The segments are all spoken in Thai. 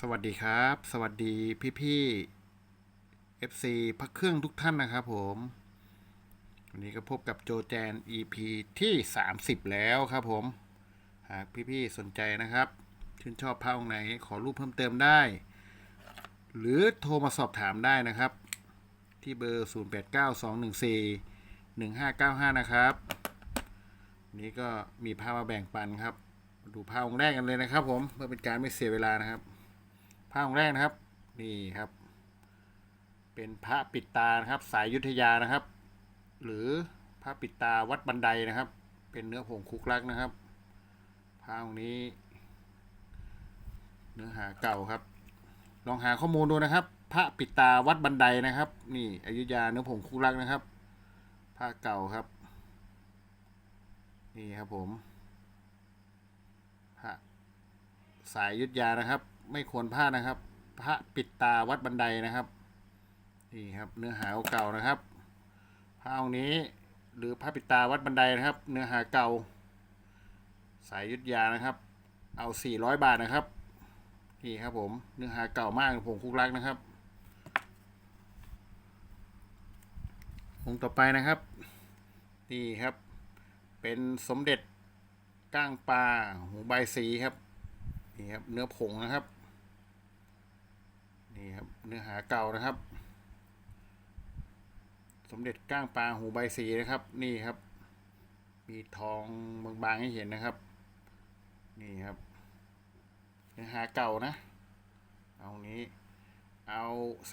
สวัสดีครับ สวัสดีพี่พี่ๆ FC พักเครื่องทุกท่านนะครับผม วันนี้ก็พบกับโจแจน EP ที่ 30 แล้วครับผม หากพี่พี่สนใจนะครับ ชื่นชอบผ้าองไหนขอรูปเพิ่มเติมได้ หรือโทรมาสอบถามได้นะครับ ที่เบอร์ 089214 1595 นะครับวันนี้ก็มีผ้ามาแบ่งปันครับ ดูผ้าองแรกกันเลยนะครับผมเพื่อเป็นการไม่เสียเวลานะครับ ผ้าองค์แรกนะครับ นี่ครับ เป็นพระปิดตานะครับ สายยุทธยานะครับ หรือพระปิดตาวัดบันไดนะครับ เป็นเนื้อผงคุกลักนะครับผ้าองค์นี้ เนื้อหาเก่าครับ ลองหาข้อมูลดูนะครับ พระปิดตาวัดบันไดนะครับ นี่อยุธยาเนื้อผงคุกลักนะครับผ้าเก่าครับนี่ครับผมพระสายยุทธยานะครับ ไม่ควรพลาดนะครับ พระปิดตาวัดบันไดนะครับนี่ครับ เนื้อหาเก่านะครับพระองค์นี้หรือพระปิดตาวัดบันไดนะครับ เนื้อหาเก่า สายยุทธยานะครับ เอา 400 บาทนะครับนี่ครับผมเนื้อหาเก่ามากผงคุกลักนะครับองค์ต่อไปนะครับนี่ครับ เป็นสมเด็จก้างปลาหูใบสีครับนี่ครับ เนื้อผงนะครับ นี่ครับเนื้อหาเก่านะครับ สมเด็จก้างปลาหูใบสีนะครับ นี่ครับ มีทองบางๆให้เห็นนะครับ นี่ครับ เนื้อหาเก่านะ เอานี้ เอา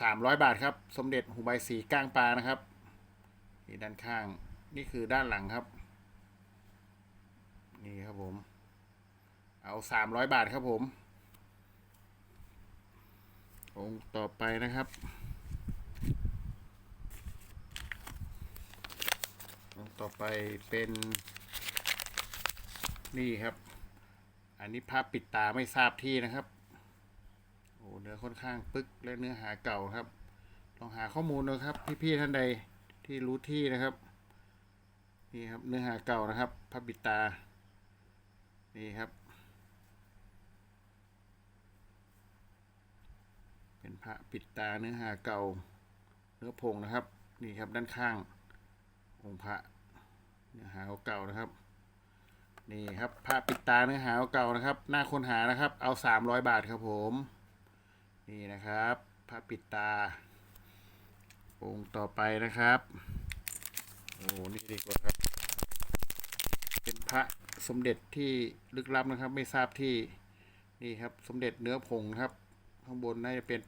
สามร้อยบาทครับ สมเด็จหูใบสีก้างปลานะครับนี่ด้านข้าง นี่คือด้านหลังครับ นี่ครับผม เอาสามร้อยบาทครับผม องค์ต่อไปนะครับ องค์ต่อไปเป็น นี่ครับ อันนี้ภาพปิดตาไม่ทราบที่นะครับ โอ้เนื้อค่อนข้างปึ๊กและเนื้อหาเก่าครับ ลองหาข้อมูลดูครับ พี่ๆท่านใดที่รู้ที่นะครับ นี่ครับเนื้อหาเก่านะครับภาพปิดตา นี่ครับ เป็น พระปิดตาเนื้อหาเก่าเนื้อผงนะครับนี่ครับด้านข้างองค์พระเนื้อหาเก่านะครับนี่ครับพระปิดตาเนื้อหาเก่านะครับหน้าค้นหานะครับเอาสามร้อยบาทครับผมนี่นะครับพระปิดตา องค์ต่อไปนะครับโอ้นี่ดีกว่าครับ เป็นพระสมเด็จที่ลึกลับนะครับ ไม่ทราบที่นี่ครับสมเด็จเนื้อผงครับ ข้างบนน่าจะเป็น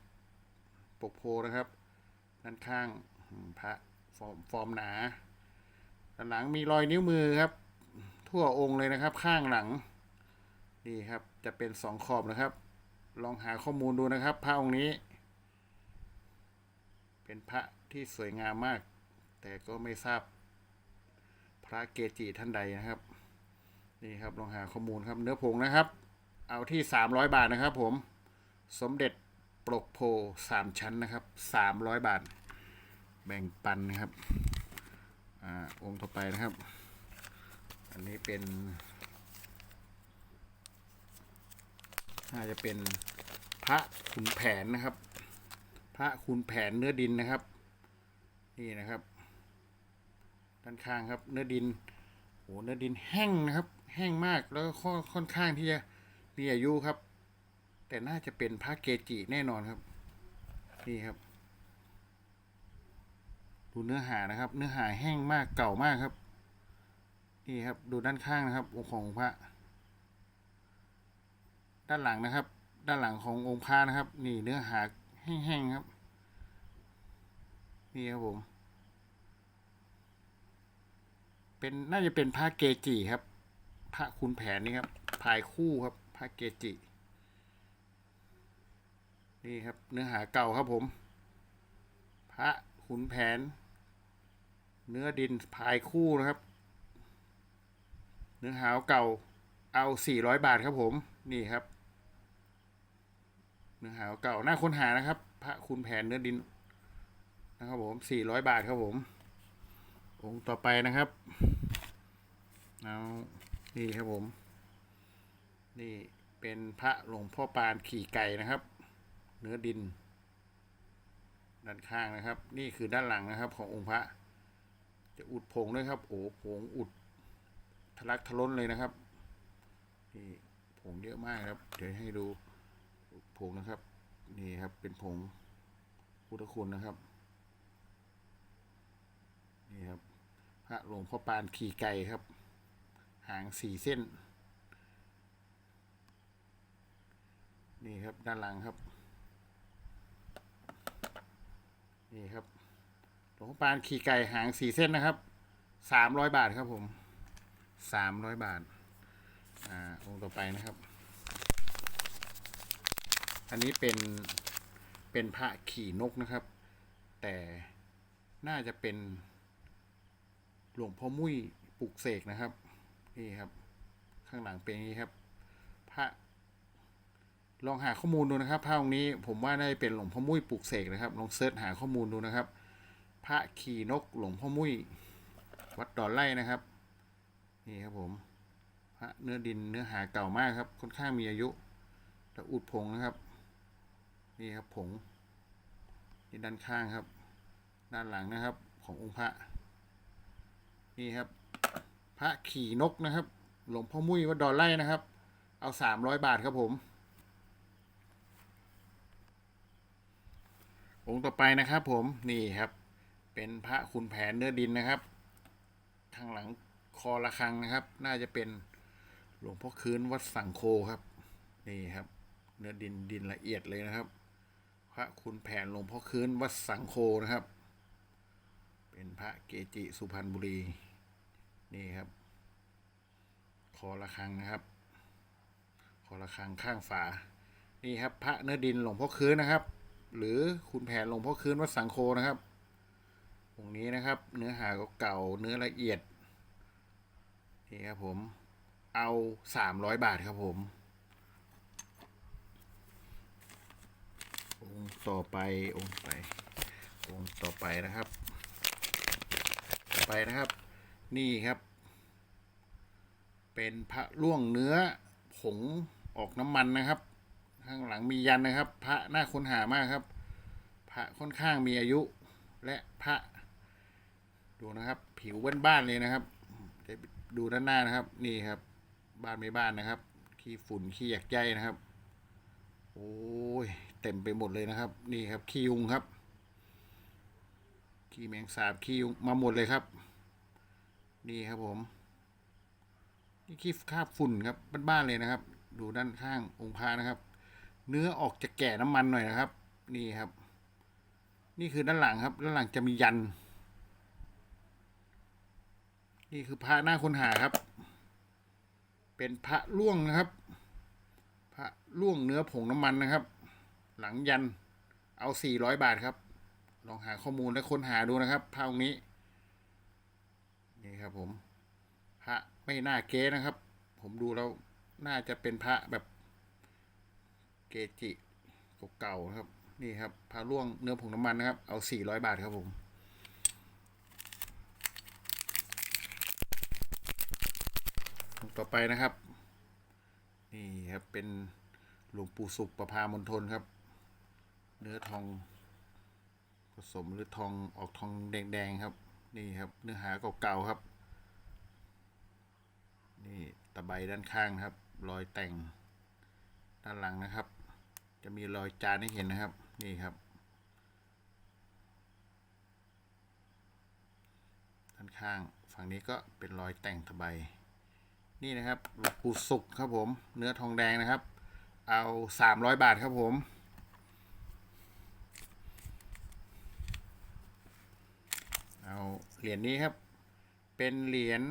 ปกโพนะครับ ด้านข้างพระฟอร์มฟอร์มหนาด้านหลังมีรอยนิ้วมือครับ ทั่วองค์เลยนะครับ ข้างหลังนี่ครับจะเป็นสองขอบนะครับ ลองหาข้อมูลดูนะครับ พระองค์นี้ เป็นพระที่สวยงามมาก แต่ก็ไม่ทราบ พระเกจิท่านใดนะครับนี่ครับลองหาข้อมูลครับ เนื้อผงนะครับ เอาที่สามร้อยบาทนะครับ ผมสมเด็จ ปลกโพสามชั้นนะครับสามร้อยบาท แบ่งปันนะครับอ่าองค์ต่อไปนะครับ อันนี้เป็นน่าจะเป็นพระขุนแผนนะครับ พระขุนแผนเนื้อดินนะครับ นี่นะครับ ด้านข้างครับเนื้อดินโหเนื้อดินแห้งนะครับ แห้งมากแล้วก็ค่อนค่อนข้างที่จะมีอายุครับ แต่น่าจะเป็นพระเกจิแน่นอนครับ นี่ครับ ดูเนื้อหานะครับ เนื้อหาแห้งมากเก่ามากครับ นี่ครับ ดูด้านข้างนะครับองค์ของพระ ด้านหลังนะครับ ด้านหลังขององค์พระนะครับ นี่เนื้อหาแห้งๆครับ นี่ครับผมเป็นน่าจะเป็นพระเกจิครับ พระคุณแผนนี่ครับพายคู่ครับพระเกจิ นี่ครับเนื้อหาเก่าครับผม พระขุนแผน เนื้อดินพายคู่นะครับ เนื้อหาเก่าเอาสี่ร้อยบาทครับผม นี่ครับ เนื้อหาเก่าหน้าค้นหานะครับ พระคุณแผนเนื้อดินนะครับผมสี่ร้อยบาทครับผม องค์ต่อไปนะครับเอานี่ครับผม นี่เป็นพระหลวงพ่อปานขี่ไก่นะครับ เนื้อดิน ด้านข้างนะครับ นี่คือด้านหลังนะครับ ขององค์พระ จะอุดผงด้วยครับ โอ้ผงอุดทะลักทะล้นเลยนะครับนี่ผงเยอะมากครับ เดี๋ยวให้ดูผงนะครับ นี่ครับเป็นผงพุทธคุณนะครับ นี่ครับ พระหลวงพ่อปานขี่ไก่ครับ หางสี่เส้น นี่ครับด้านหลังครับ นี่ครับหลวงปานขี่ไก่หางสี่เส้นนะครับสามร้อยบาทครับผมสามร้อยบาท อ่าองค์ต่อไปนะครับ อันนี้เป็นเป็นพระขี่นกนะครับ แต่น่าจะเป็นหลวงพ่อมุ้ยปลุกเสกนะครับ นี่ครับ ข้างหลังเป็นนี้ครับ พระ ลองหาข้อมูลดูนะครับพระองค์นี้ผมว่าน่าจะเป็นหลวงพ่อมุ้ยปลุกเสกนะครับ ลองเสิร์ชหาข้อมูลดูนะครับ พระขี่นกหลวงพ่อมุ้ยวัดดอนไร่นะครับ นี่ครับผมพระเนื้อดินเนื้อหาเก่ามากครับ ค่อนข้างมีอายุตะอุดผงนะครับ นี่ครับผงนี่ด้านข้างครับ ด้านหลังนะครับ ขององค์พระ นี่ครับ พระขี่นกนะครับ หลวงพ่อมุ้ยวัดดอนไร่นะครับ เอาสามร้อยบาทครับผม องค์ต่อไปนะครับผมนี่ครับ เป็นพระขุนแผนเนื้อดินนะครับ ข้างหลังคอระฆังนะครับ น่าจะเป็นหลวงพ่อคืนวัดสังโคครับ นี่ครับ เนื้อดินดินละเอียดเลยนะครับ พระขุนแผนหลวงพ่อคืนวัดสังโคนะครับ เป็นพระเกจิสุพรรณบุรี นี่ครับ คอระฆังนะครับ คอระฆังข้างฝา นี่ครับ พระเนื้อดินหลวงพ่อคืนนะครับ หรือคุณแผนหลวงพ่อคืนวัดสังโคนะครับองนี้นะครับ เนื้อหากเก่าเนื้อละเอียดนี่ครับผมเอาสามร้อยบาทครับผมองค์ต่อไปองค์ไปองค์ต่อไปนะครับ ต่อไปนะครับ นี่ครับ เป็นพระล่วงเนื้อผงออกน้ำมันนะครับ ข้างหลังมียันนะครับ พระน่าค้นหามากครับ พระค่อนข้างมีอายุและพระ ดูนะครับ ผิวบ้านๆเลยนะครับจะดูด้านหน้านะครับ นี่ครับ บ้านไม่บ้านนะครับ ขี้ฝุ่นขี้หยักใยนะครับ โอ้ยเต็มไปหมดเลยนะครับ นี่ครับขี้ยุงครับขี้แมงสาบขี้ยุงมาหมดเลยครับ นี่ครับผมนี่ขี้คาบฝุ่นครับบ้านๆเลยนะครับ ดูด้านข้างองค์พระนะครับ เนื้อออกจะแก่น้ำมันหน่อยนะครับ นี่ครับ นี่คือด้านหลังครับด้านหลังจะมียัน นี่คือพระหน้าคนหาครับ เป็นพระล่วงนะครับ พระล่วงเนื้อผงน้ำมันนะครับ หลังยันเอาสี่ร้อยบาทครับ ลองหาข้อมูลและค้นหาดูนะครับพระองค์นี้นี่ครับผม พระไม่น่าเก๊นะครับ ผมดูแล้วน่าจะเป็นพระแบบ เกจิเก่าๆครับ นี่ครับพระล่วงเนื้อผงน้ำมันนะครับ เอาสี่ร้อยบาทครับผมต่อไปนะครับ นี่ครับเป็นหลวงปู่สุขประพามณฑลครับ เนื้อทองผสมหรือทองออกทองแดงๆครับ นี่ครับ เนื้อหาเก่าๆครับ นี่ตะไบด้านข้างครับ รอยแต่งด้านหลังนะครับ จะมีรอยจานให้เห็นนะครับ นี่ครับด้านข้างฝั่งนี้ก็เป็นรอยแต่งตะไบนี่นะครับหลวงปู่สุกครับผม เนื้อทองแดงนะครับ เอาสามร้อยบาทครับผมเอาเหรียญนี้ครับ เป็นเหรียญ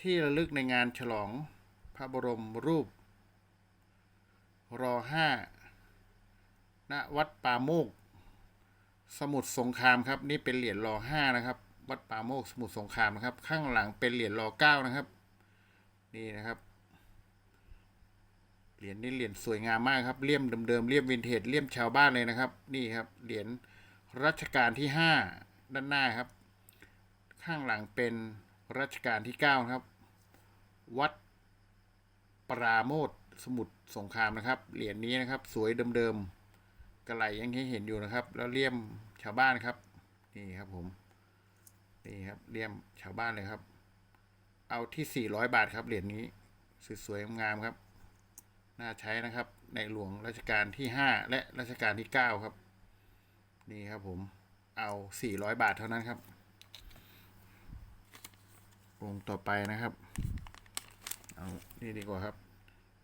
ที่ระลึกในงานฉลองพระบรมรูป รอห้าณวัดป่าโมก สมุทรสงครามครับ นี่เป็นเหรียญรอห้านะครับ วัดป่าโมกสมุทรสงครามนะครับ ข้างหลังเป็นเหรียญรอเก้านะครับ นี่นะครับเหรียญนี้เหรียญสวยงามมากครับเลี่ยมเดิมๆเลี่ยมวินเทจเลี่ยมชาวบ้านเลยนะครับ นี่ครับเหรียญรัชกาลที่ห้าด้านหน้าครับ ข้างหลังเป็นรัชกาลที่เก้าครับ วัดปราโมท สมุทรสงครามนะครับ เหรียญนี้นะครับ สวยเดิมๆกระไหลยังให้เห็นอยู่นะครับ แล้วเลี่ยมชาวบ้านครับ นี่ครับผม นี่ครับเลี่ยมชาวบ้านเลยครับ เอาที่ 400 บาทครับ เหรียญนี้สวยๆงามครับ น่าใช้นะครับ ในหลวงรัชกาลที่ 5 และรัชกาลที่ 9 ครับ นี่ครับผม เอา 400 บาทเท่านั้นครับองค์ต่อไปนะครับ เอา นี่ดีกว่าครับ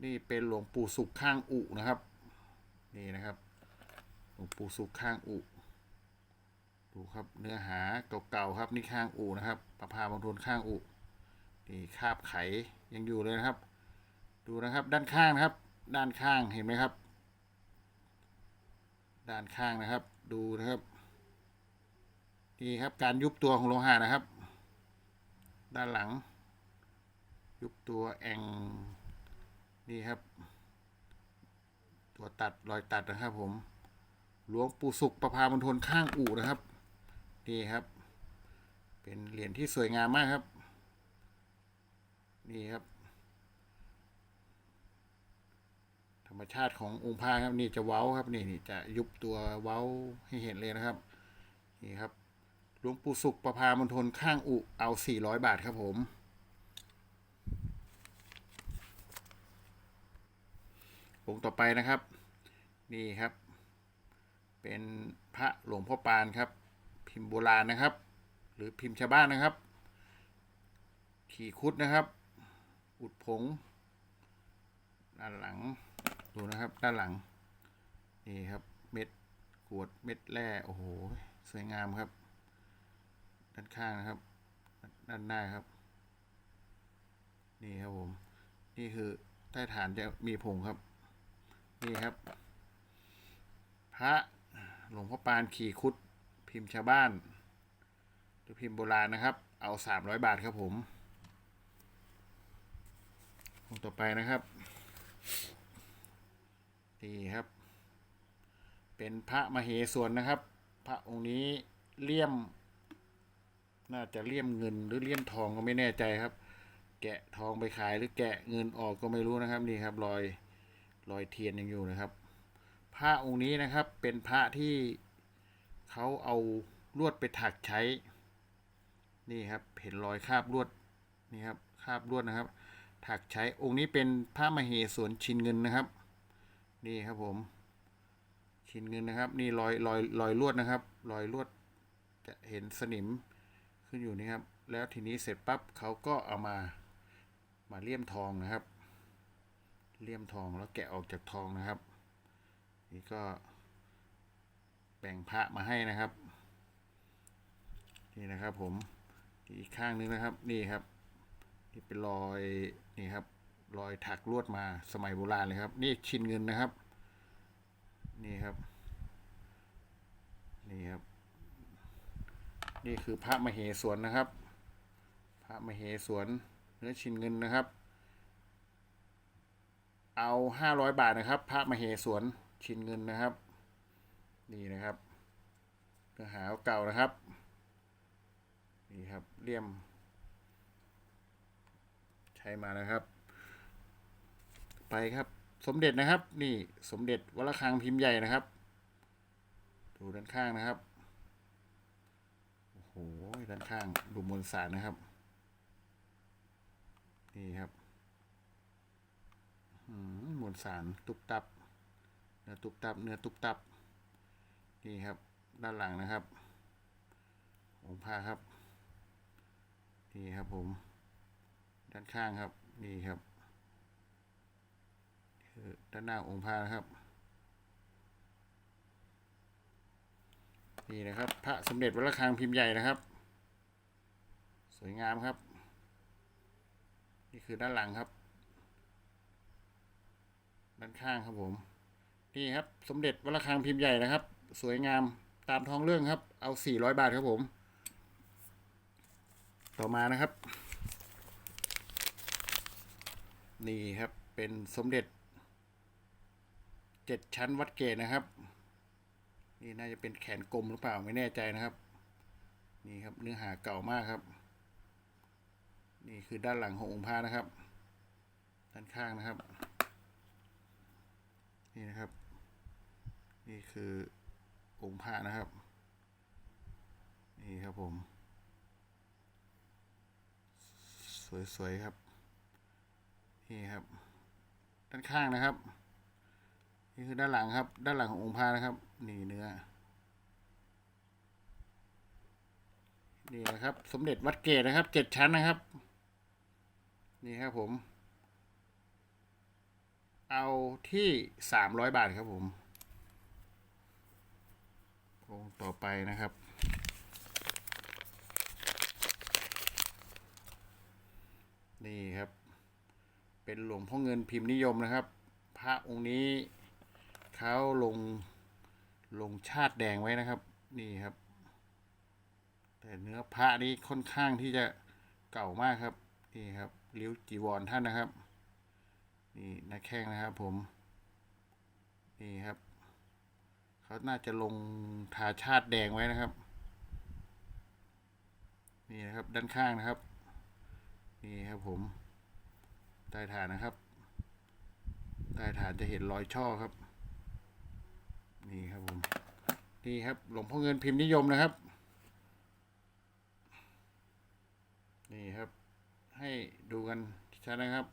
นี่เป็นหลวงปู่สุขข้างอุนะครับ นี่นะครับ หลวงปู่สุขข้างอุ ดูครับเนื้อหาเก่าๆครับนี่ข้างอุนะครับ ประพาบางทนข้างอุนี่คาบไขยังอยู่เลยนะครับ ดูนะครับด้านข้างนะครับ ด้านข้างเห็นไหมครับ ด้านข้างนะครับ ดูนะครับนี่ครับการยุบตัวของโลหะนะครับ ด้านหลัง ยุบตัวแอง นี่ครับ ตัวตัดรอยตัดนะครับ ผมหลวงปู่สุขประพามณฑลข้างอู่นะครับนี่ครับ เป็นเหรียญที่สวยงามมากครับ นี่ครับ ธรรมชาติขององค์พระครับนี่จะเว้าครับนี่นี่จะยุบตัวเว้าให้เห็นเลยนะครับ นี่ครับหลวงปู่สุขประพามณฑลข้างอุเอา 400 บาทครับผม องค์ต่อไปนะครับ นี่ครับ เป็นพระหลวงพ่อปานครับ พิมพ์โบราณนะครับ หรือพิมพ์ชาวบ้านนะครับ ขี่คุดนะครับ อุดผง ด้านหลังดูนะครับ ด้านหลัง นี่ครับเม็ดกวดเม็ดแร่โอ้โหสวยงามครับ ด้านข้างนะครับ ด้านหน้าครับ นี่ครับผม นี่คือใต้ฐานจะมีผงครับ นี่ครับ พระหลวงพ่อปานขี่คุดพิมพ์ชาวบ้าน หรือพิมพ์โบราณนะครับ เอาสามร้อยบาทครับผมองค์ต่อไปนะครับนี่ครับ เป็นพระมเหสวนนะครับ พระองค์นี้เลี่ยม น่าจะเลี่ยมเงินหรือเลี่ยมทองก็ไม่แน่ใจครับ แกะทองไปขายหรือแกะเงินออกก็ไม่รู้นะครับนี่ครับรอย รอยเทียนยังอยู่นะครับ พระองค์นี้นะครับเป็นพระที่เขาเอาลวดไปถักใช้ นี่ครับเห็นรอยคาบลวดนี่ครับคาบลวดนะครับ ถักใช้องค์นี้เป็นพระมเหสวนชินเงินนะครับ นี่ครับผม ชินเงินนะครับ นี่รอยรอยรอยลวดนะครับ รอยลวดจะเห็นสนิมขึ้นอยู่นี่ครับ แล้วทีนี้เสร็จปั๊บเขาก็เอามามาเลี่ยมทองนะครับ เลี่ยมทองแล้วแกะออกจากทองนะครับ นี่ก็แบ่งพระมาให้นะครับ นี่นะครับผมอีกข้างนึงนะครับนี่ครับนี่เป็นรอยนี่ครับรอยถักลวดมาสมัยโบราณเลยครับ นี่ชินเงินนะครับ นี่ครับ นี่ครับ นี่คือพระมเหสวนนะครับ พระมเหสวนเนื้อชินเงินนะครับ เอาห้าร้อยบาทนะครับ พระมเหสวนชินเงินนะครับ นี่นะครับเนื้อหาเก่านะครับ นี่ครับเลี่ยม ใช้มานะครับ ไปครับสมเด็จนะครับ นี่สมเด็จวัดระฆังพิมพ์ใหญ่นะครับดูด้านข้างนะครับโอ้โหด้านข้างดูมวลสารนะครับ นี่ครับ อืมวลสารตุบตับเนื้อตุบตับเนื้อตุบตับนี่ครับด้านหลังนะครับองค์ผ้าครับนี่ครับผม ด้านข้างครับนี่ครับคือด้านหน้าองค์พระนะครับ นี่นะครับ พระสมเด็จวัดระฆังพิมพ์ใหญ่นะครับ สวยงามครับ นี่คือด้านหลังครับ ด้านข้างครับผม นี่ครับสมเด็จวัดระฆังพิมพ์ใหญ่นะครับ สวยงามตามท้องเรื่องครับ เอา 400 บาทครับผม ต่อมานะครับ นี่ครับเป็นสมเด็จเจ็ดชั้นวัดเกตนะครับ นี่น่าจะเป็นแขนกลมหรือเปล่าไม่แน่ใจนะครับ นี่ครับเนื้อหาเก่ามากครับ นี่คือด้านหลังขององค์พระนะครับ ด้านข้างนะครับ นี่นะครับ นี่คือองค์พระนะครับ นี่ครับผม สวยๆครับ นี่ครับ ด้านข้างนะครับ นี่คือด้านหลังครับ ด้านหลังขององค์พระนะครับ นี่เนื้อ นี่นะครับ สมเด็จวัดเกตนะครับ เจ็ดชั้นนะครับ นี่ครับผม เอาที่สามร้อยบาทครับผมองต่อไปนะครับ นี่ครับ เป็นหลวงพ่อเงินพิมพ์นิยมนะครับ พระองค์นี้เขาลงลงชาติแดงไว้นะครับ นี่ครับ แต่เนื้อพระนี้ค่อนข้างที่จะเก่ามากครับ นี่ครับริ้วจีวรท่านนะครับ นี่น้าแข้งนะครับผม นี่ครับ เขาน่าจะลงทาชาติแดงไว้นะครับ นี่นะครับด้านข้างนะครับ นี่ครับผม ใต้ฐานนะครับ ใต้ฐานจะเห็นรอยช่อครับ นี่ครับผม นี่ครับหลวงพ่อเงินพิมพ์นิยมนะครับ นี่ครับ ให้ดูกันชัดนะครับ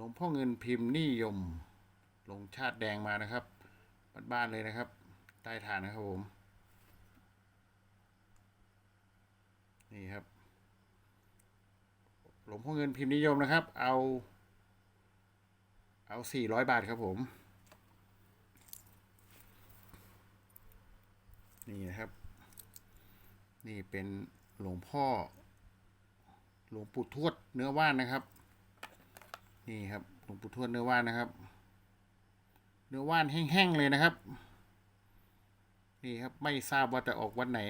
หลวงพ่อเงินพิมพ์นิยม ลงชาติแดงมานะครับบ้านๆเลยนะครับ ใต้ฐานนะครับผม นี่ครับ หลวงพ่อเงินพิมพ์นิยมนะครับ เอา เอาสี่ร้อยบาทครับผม นี่นะครับ นี่เป็นหลวงพ่อ หลวงปู่ทวดเนื้อว่านนะครับ นี่ครับหลวงปู่ทวดเนื้อว่านนะครับ เนื้อว่านแห้งๆเลยนะครับ นี่ครับไม่ทราบว่าจะออกวันไหน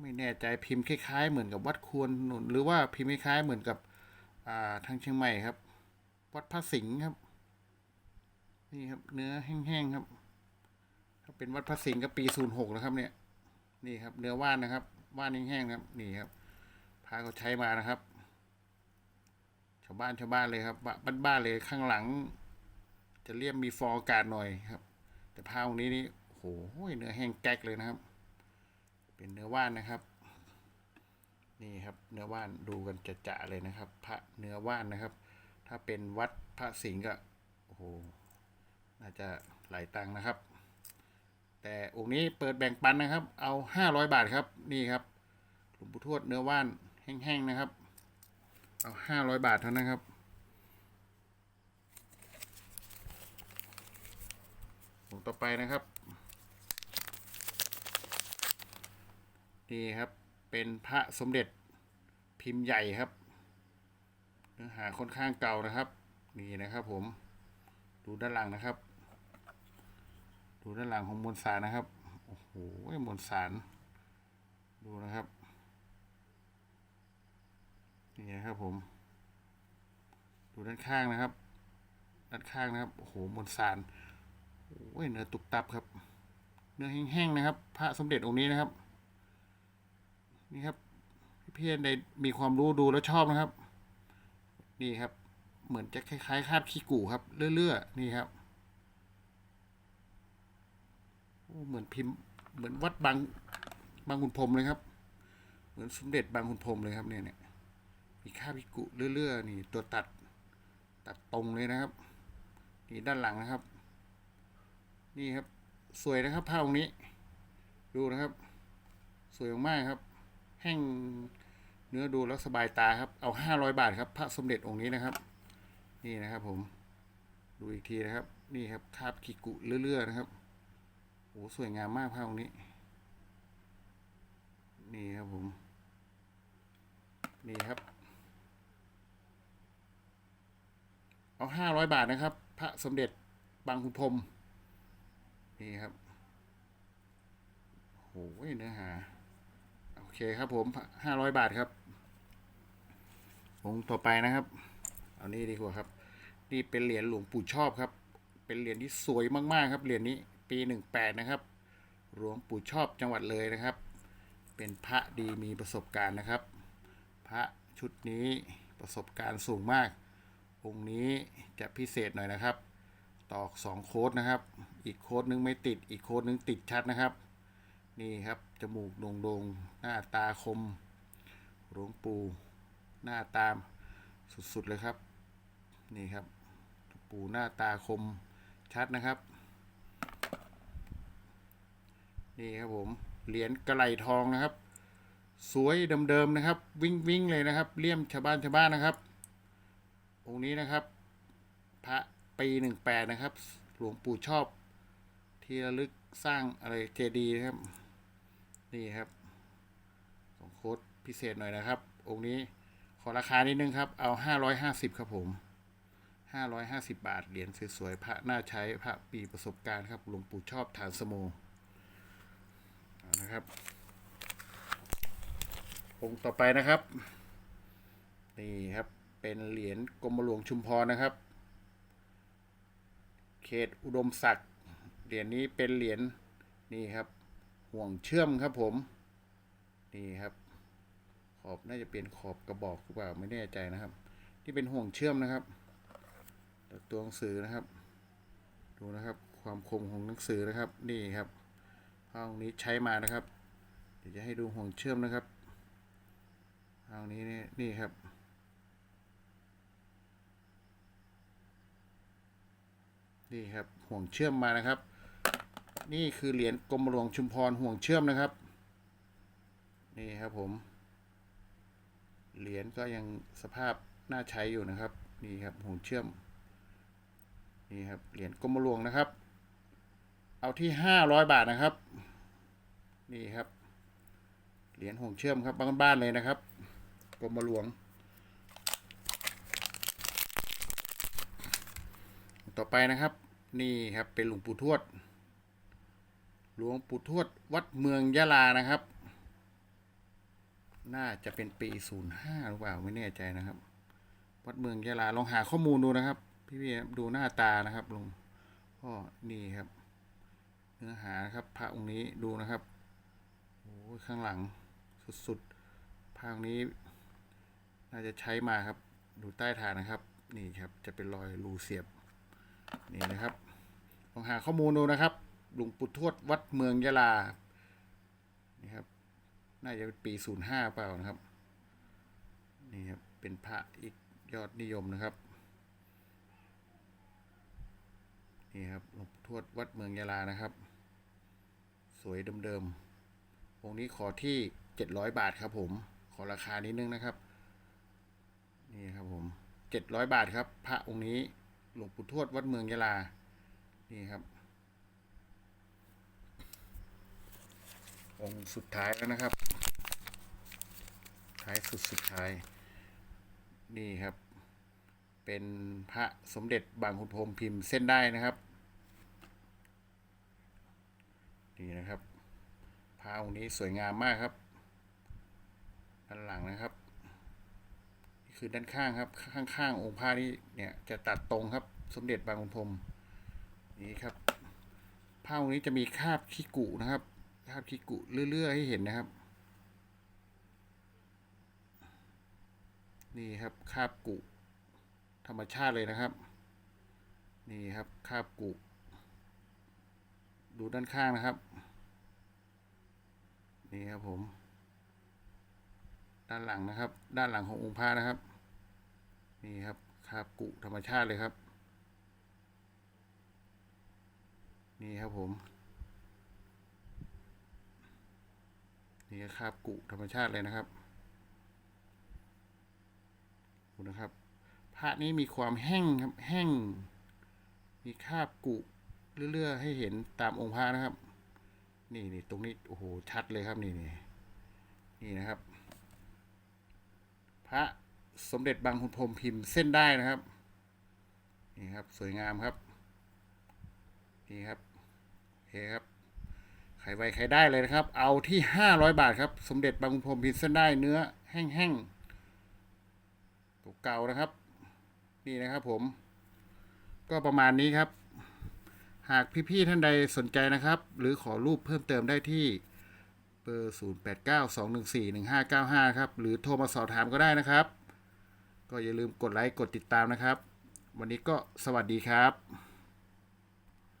ไม่แน่ใจพิมพ์คล้ายๆ เหมือนกับวัดควรหรือว่าพิมพ์คล้ายๆเหมือนกับอ่าทางเชียงใหม่ครับ วัดพระสิงห์ครับ นี่ครับ เนื้อแห้งๆครับถ้าเป็นวัดพระสิงห์ก็ปีศูนย์หกนะครับเนี่ย นี่ครับ เนื้อว่านนะครับ ว่านแห้งๆครับ นี่ครับพาเขาใช้มานะครับ ชาวบ้านชาวบ้านเลยครับบ้านบ้านๆเลยข้างหลัง จะเรียมมีฟองอากาศหน่อยครับ แต่ผ้าตรงนี้นี่โอ้โหเนื้อแห้งแก๊กเลยนะครับ เป็นเนื้อว่านนะครับ นี่ครับเนื้อว่านดูกันจะๆเลยนะครับ พระเนื้อว่านนะครับ ถ้าเป็นวัดพระสิงห์ก็โอ้โหน่าจะหลายตังค์นะครับ แต่องค์นี้เปิดแบ่งปันนะครับ เอาห้าร้อยบาทครับนี่ครับหลวงปู่ทวดเนื้อว่านแห้งๆนะครับ เอาห้าร้อยบาทเท่านั้นครับองค์ต่อไปนะครับนี่ครับ เป็นพระสมเด็จพิมพ์ใหญ่ครับ เนื้อหาค่อนข้างเก่านะครับ นี่นะครับผม ดูด้านหลังนะครับ ดูด้านหลังของมวลสารนะครับ โอ้โหมวลสาร ดูนะครับ นี่นะครับผม ดูด้านข้างนะครับ ด้านข้างนะครับ โอ้โหมวลสารโอ้ยเนื้อตุกตับครับ เนื้อแห้งๆนะครับ พระสมเด็จองค์นี้นะครับ นี่ครับพี่เพียนได้มีความรู้ดูแล้วชอบนะครับ นี่ครับ เหมือนจะคล้ายๆคาบขี้กู่ครับ เลื่อยๆนี่ครับโอ้เหมือนพิมพ์เหมือนวัดบางบางขุนพรมเลยครับ เหมือนสมเด็จบางขุนพรมเลยครับเนี่ยเนี่ย มีคาบขี้กู่เลื่อยๆนี่ตัวตัดตัดตรงเลยนะครับ นี่ด้านหลังนะครับ นี่ครับสวยนะครับผ้าองค์นี้ ดูนะครับ สวยมากครับ แห้งเนื้อดูแล้วสบายตาครับ เอาห้าร้อยบาทครับ พระสมเด็จองค์นี้นะครับ นี่นะครับผม ดูอีกทีนะครับ นี่ครับคาบกิกุเลื่อยๆนะครับโอ้สวยงามมากผ้าองค์นี้ นี่ครับผม นี่ครับ เอาห้าร้อยบาทนะครับ พระสมเด็จบางขุนพรมนี่ครับโอ้ยเนื้อหา โอเคครับผมห้าร้อยบาทครับองค์ต่อไปนะครับ เอานี่ดีกว่าครับ นี่เป็นเหรียญหลวงปู่ชอบครับ เป็นเหรียญที่สวยมากๆครับ เหรียญนี้ปีหนึ่งแปดนะครับ หลวงปู่ชอบจังหวัดเลยนะครับ เป็นพระดีมีประสบการณ์นะครับ พระชุดนี้ประสบการณ์สูงมาก องค์นี้จะพิเศษหน่อยนะครับ ตอกสองโค้ดนะครับ อีกโค้ดนึงไม่ติด อีกโค้ดนึงติดชัดนะครับ นี่ครับ จมูกโด่งๆ หน้าตาคม หลวงปู่ หน้าตามสุดๆเลยครับ นี่ครับ ปู่หน้าตาคมชัดนะครับ นี่ครับผม เหรียญกระไหลทองนะครับ สวยเดิมๆนะครับ วิ่งวิ่งๆเลยนะครับ เลี่ยมชาวบ้านชาวบ้านนะครับ องค์นี้นะครับ พระปีหนึ่งแปดนะครับ หลวงปู่ชอบที่ระลึกสร้างอะไรเจดีย์นะครับ นี่ครับสองโค้ดพิเศษหน่อยนะครับ องค์นี้ขอราคานิดนึงครับ เอาห้าร้อยห้าสิบครับผมห้าร้อยห้าสิบบาท เหรียญสวยๆพระน่าใช้พระปีประสบการณ์ครับหลวงปู่ชอบฐานสโมอานะครับ องค์ต่อไปนะครับ นี่ครับ เป็นเหรียญกรมหลวงชุมพรนะครับ เขตอุดมศักดิ์เหรียญนี้เป็นเหรียญนี่ครับ ห่วงเชื่อมครับผมนี่ครับ ขอบน่าจะเป็นขอบกระบอกหรือเปล่าไม่แน่ใจนะครับ ที่เป็นห่วงเชื่อมนะครับตัวหนังสือนะครับ ดูนะครับความคมของหนังสือนะครับนี่ครับห้องนี้ใช้มานะครับ เดี๋ยวจะให้ดูห่วงเชื่อมนะครับห้องนี้นี่ครับ นี่ครับห่วงเชื่อมมานะครับ นี่คือเหรียญกรมหลวงชุมพรห่วงเชื่อมนะครับ นี่ครับผม เหรียญก็ยังสภาพน่าใช้อยู่นะครับ นี่ครับห่วงเชื่อม นี่ครับเหรียญกรมหลวงนะครับ เอาที่ห้าร้อยบาทนะครับ นี่ครับเหรียญห่วงเชื่อมครับบ้านๆเลยนะครับกรมหลวง ต่อไปนะครับ นี่ครับเป็นหลวงปู่ทวด หลวงปู่ทวดวัดเมืองยะลานะครับ น่าจะเป็นปีศูนย์ห้าหรือเปล่าไม่แน่ใจนะครับ วัดเมืองยะลาลองหาข้อมูลดูนะครับ พี่ๆดูหน้าตานะครับลุงก็นี่ครับ เนื้อหาครับพระองค์นี้ดูนะครับโอ้ข้างหลังสุดๆพระองค์นี้ น่าจะใช้มาครับ ดูใต้ฐานนะครับ นี่ครับจะเป็นรอยรูเสียบ นี่นะครับลองหาข้อมูลดูนะครับหลวงปู่ทวดวัดเมืองยะลานี่ครับ น่าจะเป็นปีศูนย์ห้าเปล่านะครับนี่ครับเป็นพระอีกยอดนิยมนะครับนี่ครับหลวงปู่ทวดวัดเมืองยะลานะครับ สวยเดิมๆองค์นี้ขอที่เจ็ดร้อยบาทครับ ผมขอราคานิดนึงนะครับนี่ครับผมเจ็ดร้อยบาทครับ พระองค์นี้ หลวงปู่ทวดวัดเมืองยะลา นี่ครับ องค์สุดท้ายแล้วนะครับ ท้ายสุดสุดท้าย นี่ครับ เป็นพระสมเด็จบางขุนพรมพิมพ์เส้นได้นะครับ นี่นะครับ พระองค์นี้สวยงามมากครับด้านหลังนะครับ คือด้านข้างครับ ข้างๆองค์พระนี้เนี่ยจะตัดตรงครับ สมเด็จบางขุนพรมนี่ครับผ้าองค์นี้จะมีคาบขี้กุนะครับคาบขี้กุเลื่อยๆให้เห็นนะครับ นี่ครับคาบกุ ธรรมชาติเลยนะครับ นี่ครับคาบกุ ดูด้านข้างนะครับ นี่ครับผม ด้านหลังนะครับ ด้านหลังขององค์พระนะครับ นี่ครับคาบกุธรรมชาติเลยครับ นี่ครับผม นี่คาบกุธรรมชาติเลยนะครับดูนะครับ พระนี้มีความแห้งครับแห้ง มีคาบกุเรื่อยๆให้เห็นตามองค์พระนะครับ นี่นี่ตรงนี้โอ้โหชัดเลยครับนี่นี่นี่นะครับ ระสมเด็จบางขุนพรมพิมพ์เส้นได้นะครับ นี่ครับสวยงามครับ นี่ครับโอเคครับใครไวใครได้เลยนะครับ เอาที่ห้าร้อยบาทครับ สมเด็จบางขุนพรมพิมพ์เส้นได้เนื้อแห้งๆเก่าๆนะครับ นี่นะครับผม ก็ประมาณนี้ครับ หากพี่ๆท่านใดสนใจนะครับ หรือขอรูปเพิ่มเติมได้ที่ เบอร์ 0892141595 ครับ หรือโทรมาสอบถามก็ได้นะครับ ก็อย่าลืมกดไลค์ กดติดตามนะครับ วันนี้ก็สวัสดีครับ